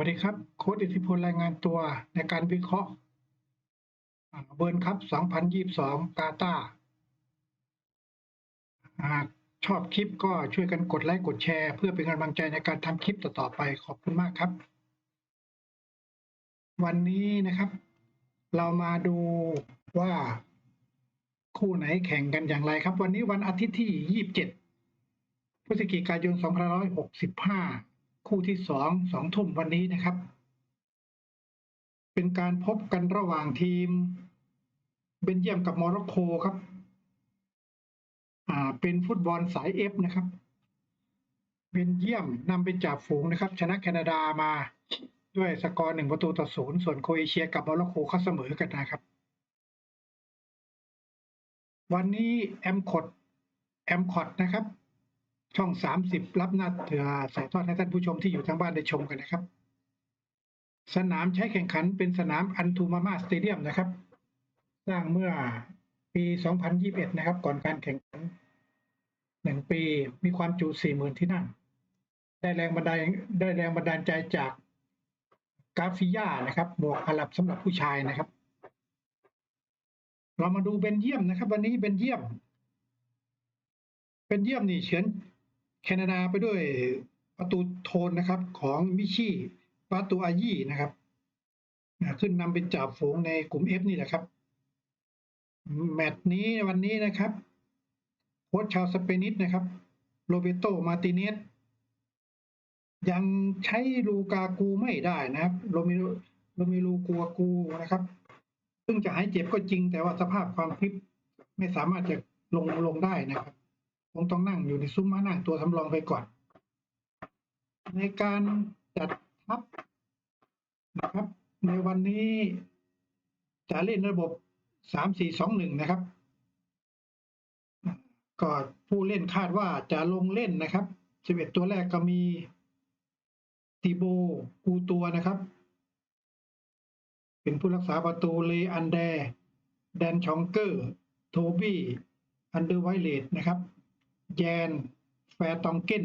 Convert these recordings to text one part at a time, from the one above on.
วัสดีครับ โค้ดอิทธิพลรายงานตัวในการวิเคราะห์เบิร์นคัพ2022 กาตาร์หากชอบคลิปก็ช่วยกันกดไลค์กดแชร์ เพื่อเป็นกำลังใจในการทำคลิปต่อๆไปขอบคุณมากครับ วันนี้นะครับ เรามาดูว่าคู่ไหนแข่งกันอย่างไรครับ วันนี้วันอาทิตย์ที่ 27 พฤศจิกายน 2565 คู่ที่สองสองทุ่มวันนี้นะครับ เป็นการพบกันระหว่างทีม เบนเยียมกับโมร็อกโกครับ อ่า เป็นฟุตบอลสายเอฟนะครับ เบนเยียมนำเป็นจ่าฝูงนะครับ ชนะแคนาดามาด้วยสกอร์หนึ่งประตูต่อศูนย์ส่วนโครเอเชียกับโมร็อกโกเขาเสมอกันนะครับ วันนี้แอมคอดแอมคอดนะครับ ช่องสามสิบรับหน้าเถือสายทอดให้ท่านผู้ชมที่อยู่ทางบ้านได้ชมกันนะครับ สนามใช้แข่งขันเป็นสนามอันทูมามาสเตเดียมนะครับ สร้างเมื่อปี 2021 นะครับ ก่อนการแข่งขันหนึ่งปีมีความจุ 40,000 ที่นั่ง ได้แรงบันดาลได้แรงบันดาลใจจากกาฟิยานะครับหมวกอาหรับสำหรับผู้ชายนะครับ เรามาดูเบนเยียมนะครับ วันนี้เบนเยียมเป็นเยี่ยมนี่เฉือน แคนาดาไปด้วยประตูโทนนะครับของมิชี่ปาตูอายี่นะครับขึ้นนำเป็นจ่าฝูงในกลุ่ม F นี่แหละครับ แมตช์นี้วันนี้นะครับโค้ชชาวสเปนิสนะครับ โรเบโตมาติเนสยังใช้ลูกากูไม่ได้นะครับโรเมโรโรเมลูกัวกูนะครับ ซึ่งจะหายเจ็บก็จริงแต่ว่าสภาพความฟิตไม่สามารถจะลงลงได้นะครับ คงต้องนั่งอยู่ในซุ้มม้านั่งตัวสำรองไปก่อน ในการจัดทัพนะครับ ในวันนี้จะเล่นระบบสามสี่สองหนึ่งนะครับ ก็ผู้เล่นคาดว่าจะลงเล่นนะครับสิบเอ็ดตัวแรกก็มีติโบกูตัวนะครับ เป็นผู้รักษาประตูเลอันแดแดนชองเกอร์ โทบี้ อันเดอร์ไวเลตนะครับ แยน แฟตองเกน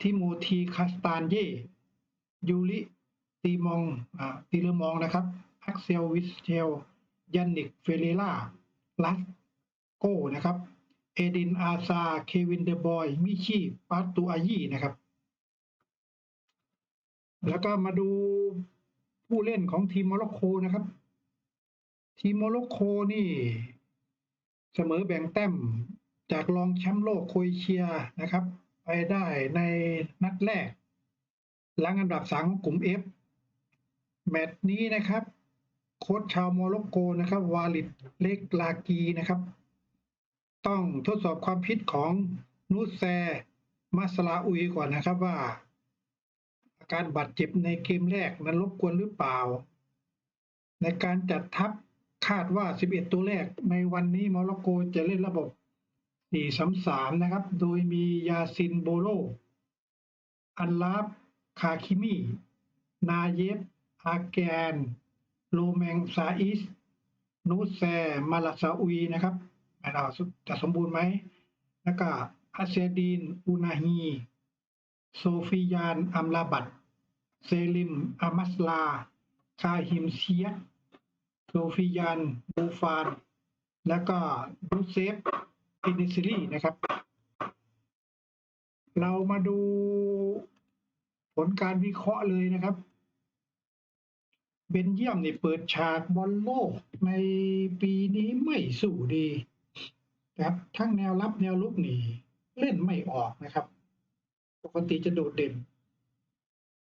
ทิโมธีคาสตานเย่ยูริ ตีมองอ่าตีเลมองนะครับอักเซลวิสเชลยันนิก เฟเรล่าลัสโกนะครับ เอดิน อาซา เควิน เดบอย มิชีปาตูอายีนะครับ แล้วก็มาดูผู้เล่นของทีมโมร็อกโกนะครับ ทีมโมร็อกโกนี่ เสมอแบ่งแต้ม จากรองแชมป์โลกโครเอเชียนะครับ ไปได้ในนัดแรก หลังอันดับสามของกลุ่ม F แมตช์นี้นะครับ โค้ชชาวโมร็อกโกนะครับ วาลิดเล็กลากีนะครับ ต้องทดสอบความพิษของนูแซมาสลาอุยก่อนนะครับว่า อาการบาดเจ็บในเกมแรกนั้นรบกวนหรือเปล่า ในการจัดทัพคาดว่า 11 ตัวแรกในวันนี้โมร็อกโกจะเล่นระบบ 4-3-3 นะครับ โดยมียาซินโบโล อันลาบคาคิมี นาเยฟ อาแกน โลแมงซาอิส นูแซ มาลาซาอุยนะครับไม่เราจะสมบูรณ์ไหม แล้วก็อาเซดีนอูนาฮี โซฟิยาน อัมลาบัต เซลิม อามัสลา คาฮิมเซียโซฟิยาน บูฟาน แล้วก็รูเซฟ อินิซิลีนะครับ เรามาดูผลการวิเคราะห์เลยนะครับเบนเยียมนี่เปิดฉากบอลโลกในปีนี้ไม่สู้ดีนะครับทั้งแนวรับแนวลุกนี่เล่นไม่ออกนะครับ ปกติจะโดดเด่น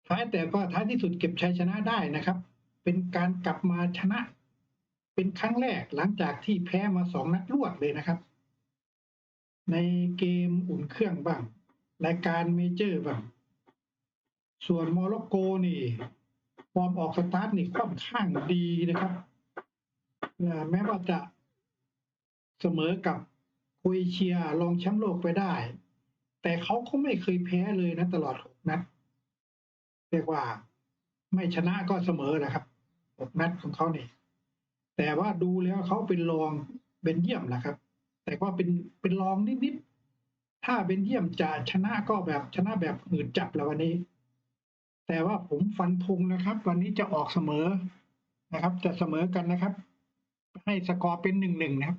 ท้ายแต่ก็ท้ายที่สุดเก็บชัยชนะได้นะครับ เป็นการกลับมาชนะ เป็นครั้งแรกหลังจากที่แพ้มาสองนัดรวดเลยนะครับ ในเกมอุ่นเครื่องบ้าง รายการเมเจอร์บ้าง ส่วนโมร็อกโกนี่ฟอร์มออกสตาร์ทนี่ค่อนข้างดีนะครับ แม้ว่าจะเสมอกับโครเอเชียรองแชมป์โลกไปได้ แต่เขาก็ไม่เคยแพ้เลยนะตลอดหกนัดเรียกว่าไม่ชนะก็เสมอแหละครับหกนัดของเขาเนี่ยแต่ว่าดูแล้วเขาเป็นรองเบนเยี่ยมนะครับ แต่ว่าเป็นเป็นรองนิดๆถ้าเบนเยี่ยมจะชนะก็แบบชนะแบบหืดจับแล้ววันนี้ แต่ว่าผมฟันธงนะครับ วันนี้จะออกเสมอนะครับ จะเสมอกันนะครับ ให้สกอร์เป็นหนึ่งหนึ่งนะครับ